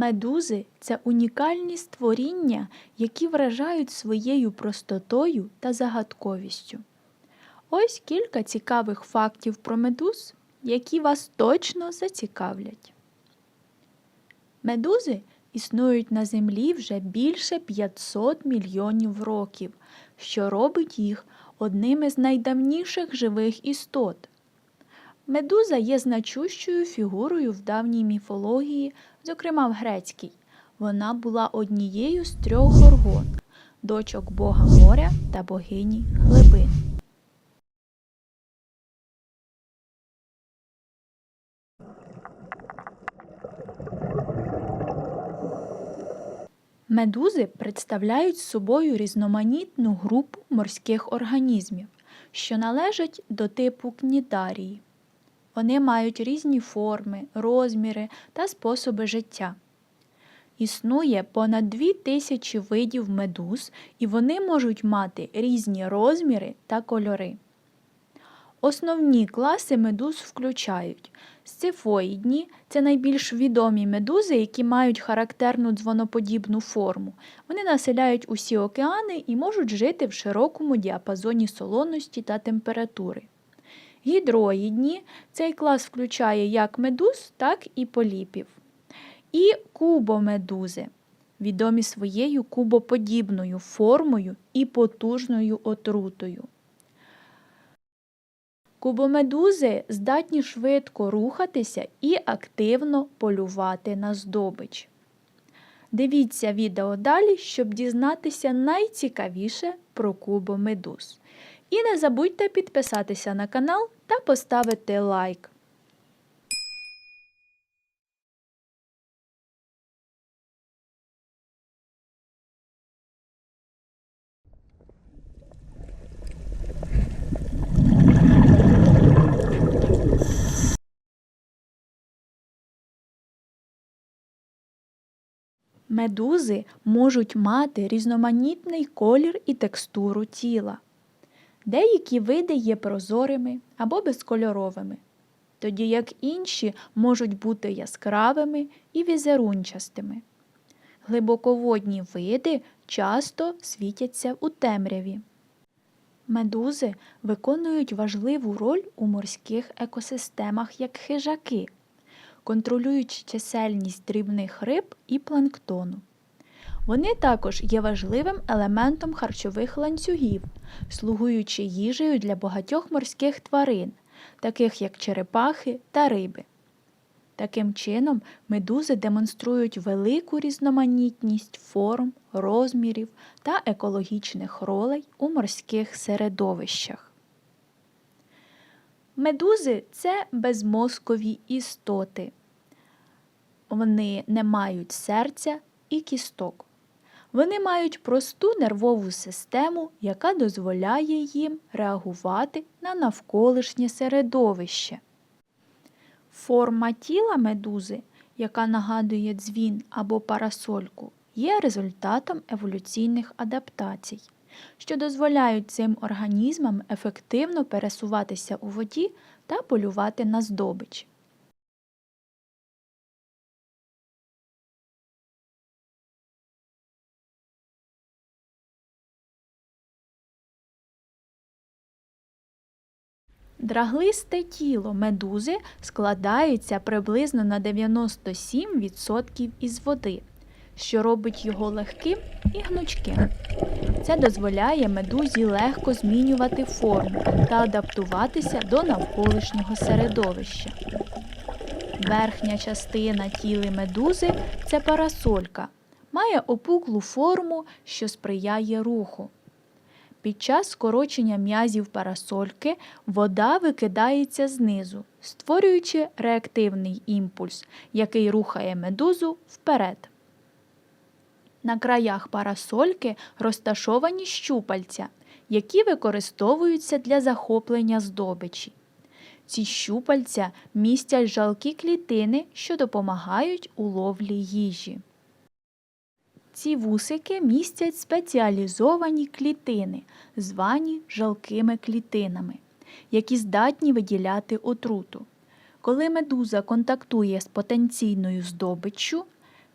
Медузи це унікальні створіння, які вражають своєю простотою та загадковістю. Ось кілька цікавих фактів про медуз, які вас точно зацікавлять. Медузи існують на Землі вже більше 500 мільйонів років, що робить їх одним із найдавніших живих істот. Медуза є значущою фігурою в давній міфології, зокрема в грецькій. Вона була однією з трьох горгон, дочок бога моря та богині глибин. Медузи представляють собою різноманітну групу морських організмів, що належать до типу кнідарії. Вони мають різні форми, розміри та способи життя. Існує понад дві тисячі видів медуз, і вони можуть мати різні розміри та кольори. Основні класи медуз включають сцифоїдні це найбільш відомі медузи, які мають характерну дзвоноподібну форму. Вони населяють усі океани і можуть жити в широкому діапазоні солоності та температури. Гідроїдні цей клас включає як медуз, так і поліпів. І кубомедузи, відомі своєю кубоподібною формою і потужною отрутою. Кубомедузи здатні швидко рухатися і активно полювати на здобич. Дивіться відео далі, щоб дізнатися найцікавіше про кубомедуз. І не забудьте підписатися на канал та поставити лайк. Медузи можуть мати різноманітний колір і текстуру тіла. Деякі види є прозорими або безкольоровими, тоді як інші можуть бути яскравими і візерунчастими. Глибоководні види часто світяться у темряві. Медузи виконують важливу роль у морських екосистемах як хижаки, контролюючи чисельність дрібних риб і планктону. Вони також є важливим елементом харчових ланцюгів, слугуючи їжею для багатьох морських тварин, таких як черепахи та риби. Таким чином, медузи демонструють велику різноманітність форм, розмірів та екологічних ролей у морських середовищах. Медузи це безмозкові істоти. Вони не мають серця і кісток. Вони мають просту нервову систему, яка дозволяє їм реагувати на навколишнє середовище. Форма тіла медузи, яка нагадує дзвін або парасольку, є результатом еволюційних адаптацій, що дозволяють цим організмам ефективно пересуватися у воді та полювати на здобич. Драглисте тіло медузи складається приблизно на 97% із води, що робить його легким і гнучким. Це дозволяє медузі легко змінювати форму та адаптуватися до навколишнього середовища. Верхня частина тіла медузи це парасолька, має опуклу форму, що сприяє руху. Під час скорочення м'язів парасольки вода викидається знизу, створюючи реактивний імпульс, який рухає медузу вперед. На краях парасольки розташовані щупальця, які використовуються для захоплення здобичі. Ці щупальця містять жалкі клітини, що допомагають у ловлі їжі. Ці вусики містять спеціалізовані клітини, звані жалкими клітинами, які здатні виділяти отруту. Коли медуза контактує з потенційною здобиччю,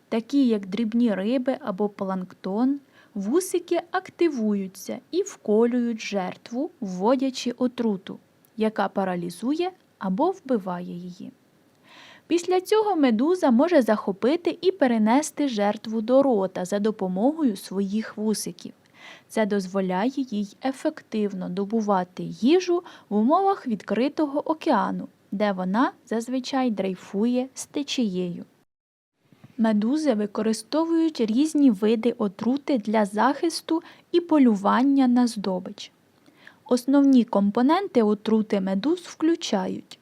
такі як дрібні риби або планктон, вусики активуються і вколюють жертву, вводячи отруту, яка паралізує або вбиває її. Після цього медуза може захопити і перенести жертву до рота за допомогою своїх вусиків. Це дозволяє їй ефективно добувати їжу в умовах відкритого океану, де вона зазвичай дрейфує з течією. Медузи використовують різні види отрути для захисту і полювання на здобич. Основні компоненти отрути медуз включають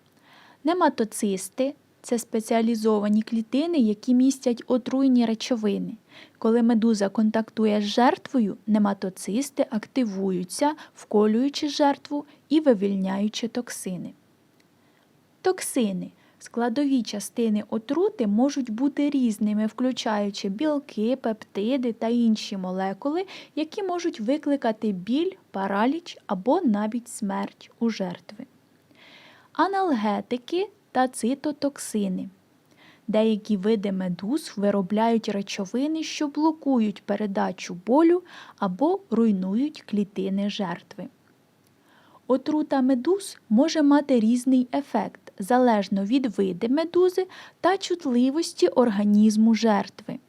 нематоцисти це спеціалізовані клітини, які містять отруйні речовини. Коли медуза контактує з жертвою, нематоцисти активуються, вколюючи жертву і вивільняючи токсини. Токсини складові частини отрути можуть бути різними, включаючи білки, пептиди та інші молекули, які можуть викликати біль, параліч або навіть смерть у жертви. Аналгетики та цитотоксини. Деякі види медуз виробляють речовини, що блокують передачу болю або руйнують клітини жертви. Отрута медуз може мати різний ефект залежно від види медузи та чутливості організму жертви.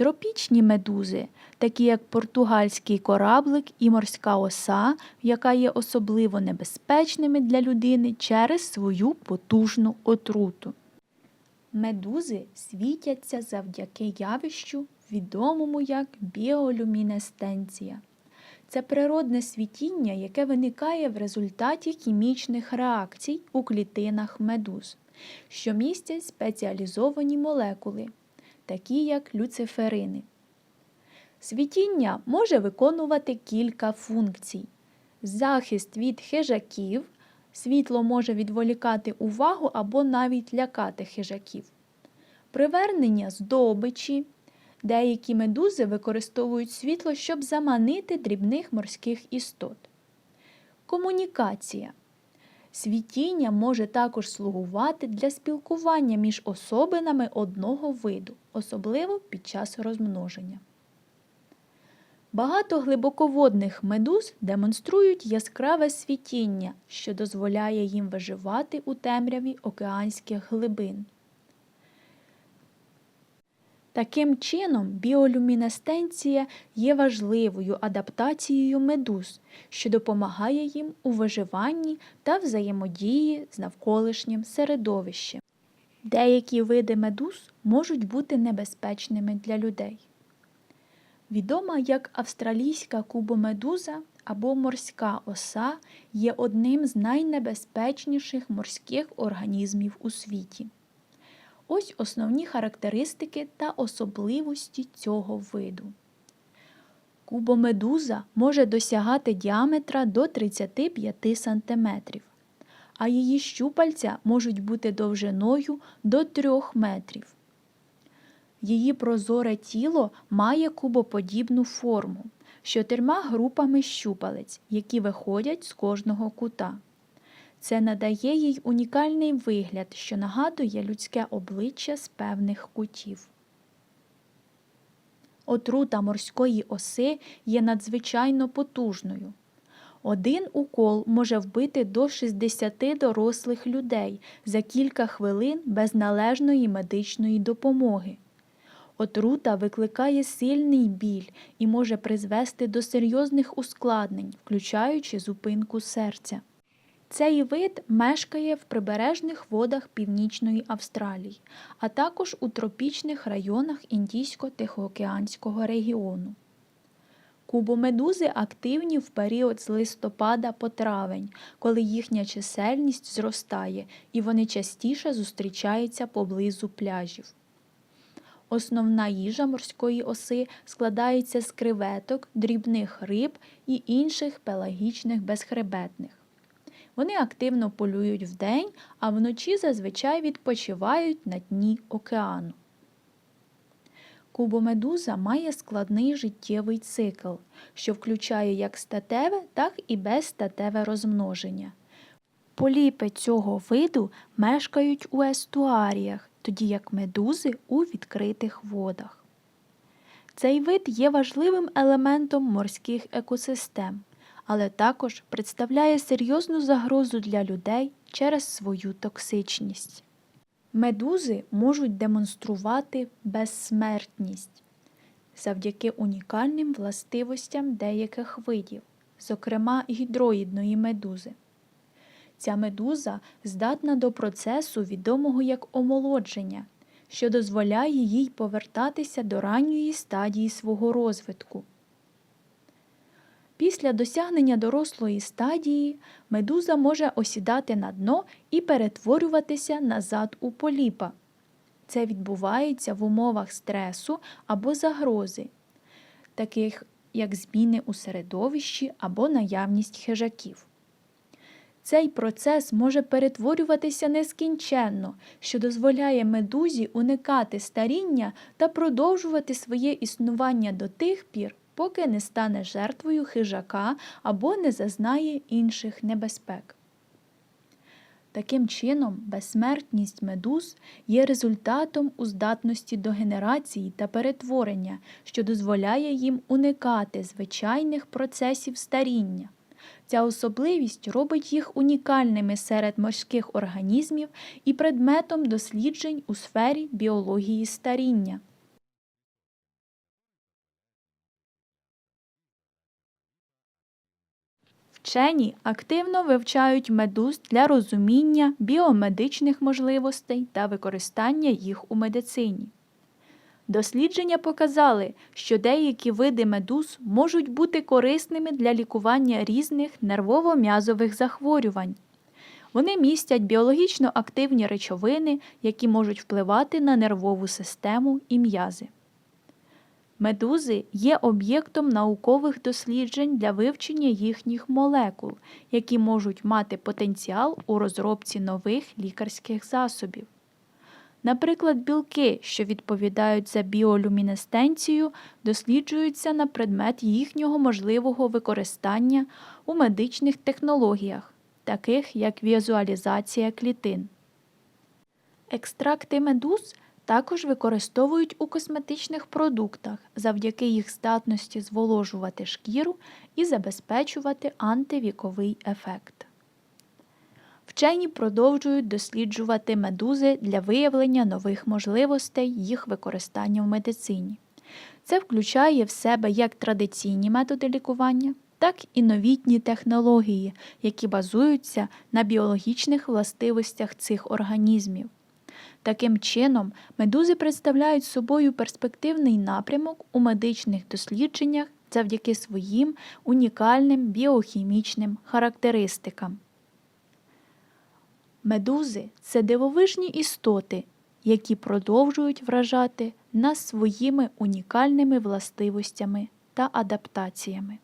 Тропічні медузи, такі як португальський кораблик і морська оса, яка є особливо небезпечними для людини через свою потужну отруту. Медузи світяться завдяки явищу, відомому як біолюмінесценція. Це природне світіння, яке виникає в результаті хімічних реакцій у клітинах медуз, що містять спеціалізовані молекули, такі як люциферини. Світіння може виконувати кілька функцій. Захист від хижаків. Світло може відволікати увагу або навіть лякати хижаків. Привернення здобичі. Деякі медузи використовують світло, щоб заманити дрібних морських істот. Комунікація. Світіння може також слугувати для спілкування між особинами одного виду, особливо під час розмноження. Багато глибоководних медуз демонструють яскраве світіння, що дозволяє їм виживати у темряві океанських глибин. Таким чином, біолюмінесценція є важливою адаптацією медуз, що допомагає їм у виживанні та взаємодії з навколишнім середовищем. Деякі види медуз можуть бути небезпечними для людей. Відома як австралійська кубомедуза або морська оса є одним з найнебезпечніших морських організмів у світі. Ось основні характеристики та особливості цього виду. Кубомедуза може досягати діаметра до 35 см, а її щупальця можуть бути довжиною до 3 метрів. Її прозоре тіло має кубоподібну форму з чотирма групами щупалець, які виходять з кожного кута. Це надає їй унікальний вигляд, що нагадує людське обличчя з певних кутів. Отрута морської оси є надзвичайно потужною. Один укол може вбити до 60 дорослих людей за кілька хвилин без належної медичної допомоги. Отрута викликає сильний біль і може призвести до серйозних ускладнень, включаючи зупинку серця. Цей вид мешкає в прибережних водах Північної Австралії, а також у тропічних районах Індійсько-Тихоокеанського регіону. Кубомедузи активні в період з листопада по травень, коли їхня чисельність зростає і вони частіше зустрічаються поблизу пляжів. Основна їжа морської оси складається з креветок, дрібних риб і інших пелагічних безхребетних. Вони активно полюють вдень, а вночі зазвичай відпочивають на дні океану. Кубомедуза має складний життєвий цикл, що включає як статеве, так і безстатеве розмноження. Поліпи цього виду мешкають у естуаріях тоді як медузи у відкритих водах. Цей вид є важливим елементом морських екосистем, але також представляє серйозну загрозу для людей через свою токсичність. Медузи можуть демонструвати безсмертність завдяки унікальним властивостям деяких видів, зокрема гідроїдної медузи. Ця медуза здатна до процесу, відомого як омолодження, що дозволяє їй повертатися до ранньої стадії свого розвитку. Після досягнення дорослої стадії медуза може осідати на дно і перетворюватися назад у поліпа. Це відбувається в умовах стресу або загрози, таких як зміни у середовищі або наявність хижаків. Цей процес може перетворюватися нескінченно, що дозволяє медузі уникати старіння та продовжувати своє існування до тих пір, поки не стане жертвою хижака або не зазнає інших небезпек. Таким чином, безсмертність медуз є результатом у здатності до генерації та перетворення, що дозволяє їм уникати звичайних процесів старіння. Ця особливість робить їх унікальними серед морських організмів і предметом досліджень у сфері біології старіння. Вчені активно вивчають медуз для розуміння біомедичних можливостей та використання їх у медицині. Дослідження показали, що деякі види медуз можуть бути корисними для лікування різних нервово-м'язових захворювань. Вони містять біологічно активні речовини, які можуть впливати на нервову систему і м'язи. Медузи є об'єктом наукових досліджень для вивчення їхніх молекул, які можуть мати потенціал у розробці нових лікарських засобів. Наприклад, білки, що відповідають за біолюмінесценцію, досліджуються на предмет їхнього можливого використання у медичних технологіях, таких як візуалізація клітин. Екстракти медуз також використовують у косметичних продуктах завдяки їх здатності зволожувати шкіру і забезпечувати антивіковий ефект. Вчені продовжують досліджувати медузи для виявлення нових можливостей їх використання в медицині. Це включає в себе як традиційні методи лікування, так і новітні технології, які базуються на біологічних властивостях цих організмів. Таким чином, медузи представляють собою перспективний напрямок у медичних дослідженнях завдяки своїм унікальним біохімічним характеристикам. Медузи це дивовижні істоти, які продовжують вражати нас своїми унікальними властивостями та адаптаціями.